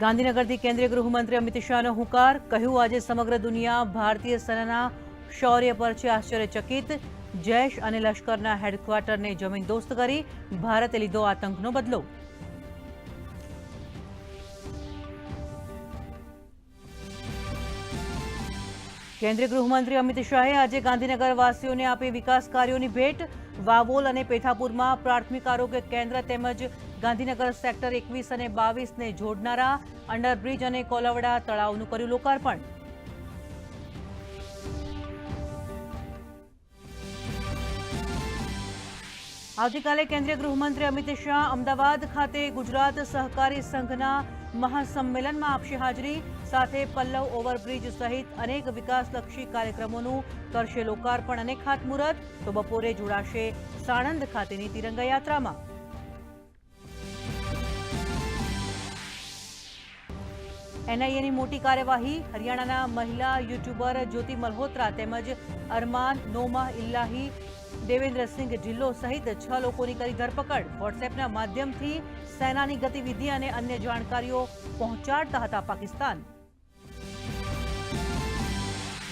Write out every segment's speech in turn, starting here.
ગાંધીનગરથી કેન્દ્રીય ગૃહમંત્રી અમિત શાહનો હુંકાર. કહ્યું, આજે સમગ્ર દુનિયા ભારતીય સેનાના શૌર્ય પર છે આશ્ચર્યચકિત. જૈશ અને લશ્કરના હેડક્વાર્ટરને જમીનદોસ્ત કરી ભારતે લીધો આતંકનો બદલો. કેન્દ્રીય ગૃહમંત્રી અમિત શાહે આજે ગાંધીનગર વાસીઓને આપી વિકાસ કાર્યોની ભેટ. વાવોલ અને પેથાપુરમાં પ્રાથમિક આરોગ્ય કેન્દ્ર તેમજ ગાંધીનગર સેક્ટર એકવીસ અને બાવીસને જોડનારા અંડરબ્રિજ અને કોલવડા તળાવનું કર્યું લોકાર્પણ. આવતીકાલે કેન્દ્રીય ગૃહમંત્રી અમિત શાહ અમદાવાદ ખાતે ગુજરાત સહકારી સંઘના મહાસંમેલનમાં આપશે હાજરી. સાથે પલ્લવ ઓવરબ્રિજ સહિત અનેક વિકાસલક્ષી કાર્યક્રમોનું કરશે લોકાર્પણ અને ખાતમુહૂર્ત. તો બપોરે જોડાશે સાણંદ ખાતેની તિરંગા યાત્રામાં. એનઆઈએની મોટી કાર્યવાહી, હરિયાણાના મહિલા યુટ્યુબર જ્યોતિ મલ્હોત્રા તેમજ અરમાન, નોમા, ઇલ્લાહી દેવેન્દ્રસિંહ ઢિલ્લો સહિત છ લોકોની કરી ધરપકડ. વોટ્સએપના માધ્યમથી સેનાની ગતિવિધિ અને અન્ય જાણકારીઓ પહોંચાડતા હતા પાકિસ્તાન.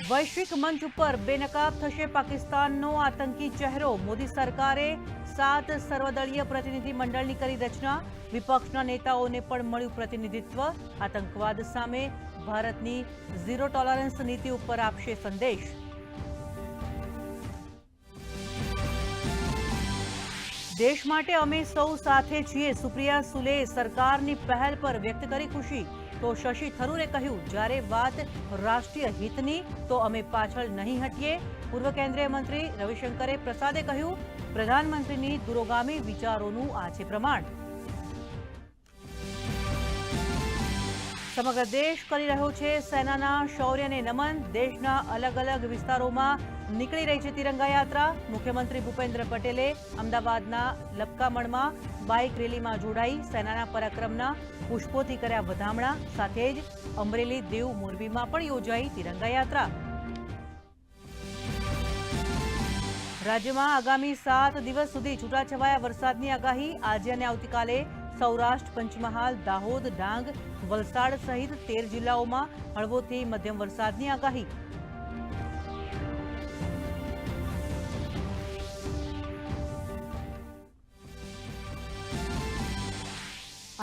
વૈશ્વિક મંચ ઉપર બેનકાબ થશે પાકિસ્તાનનો આતંકી ચહેરો. મોદી સરકારે સાત સર્વદળીય પ્રતિનિધિ મંડળની કરી રચના. વિપક્ષના નેતાઓને પણ મળ્યું પ્રતિનિધિત્વ. આતંકવાદ સામે ભારતની ઝીરો ટોલરન્સ નીતિ ઉપર આપશે સંદેશ. દેશ માટે અમે સૌ સાથે છીએ. સુપ્રિયા સુલે સરકારની પહેલ પર વ્યક્ત કરી ખુશી. તો શશી થરૂરે કહ્યું, જ્યારે વાત રાષ્ટ્રીય હિતની, તો અમે પાછળ નહીં હટીએ. પૂર્વ કેન્દ્રીય મંત્રી રવિશંકરે પ્રસાદે કહ્યું, પ્રધાનમંત્રીની દુરોગામી વિચારોનું આ છે પ્રમાણ. સમગ્ર દેશ કરી રહ્યો છે. સેનાના શૌર્યને નમન દેશના અલગ અલગ વિસ્તારોમાં નીકળી રહી છે તિરંગા યાત્રા મુખ્યમંત્રી ભૂપેન્દ્ર પટેલે અમદાવાદના લપકામણમાં બાઇક રેલીમાં જોડાઈ સેનાના પરાક્રમના પુષ્પોથી કર્યા વધામણા. સાથે જ અમરેલી દેવ મોરબીમાં પણ યોજાઈ તિરંગા યાત્રા રાજ્યમાં આગામી સાત દિવસ સુધી છૂટાછવાયા વરસાદની આગાહી. આજે અને આવતીકાલે સૌરાષ્ટ્ર, પંચમહાલ, દાહોદ, ડાંગ, વલસાડ સહિત તેર જિલ્લાઓમાં હળવોથી મધ્યમ વરસાદની આગાહી.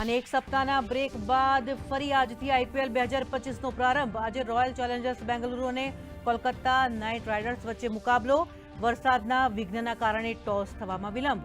અને એક સપ્તાહના બ્રેક બાદ ફરી આજથી આઈપીએલ બે હજાર પચીસનો પ્રારંભ. આજે રોયલ ચેલેન્જર્સ બેંગલુરુ અને કોલકાતા નાઇટ રાઇડર્સ વચ્ચે મુકાબલો. વરસાદના વિઘ્નના કારણે ટોસ થવામાં વિલંબ.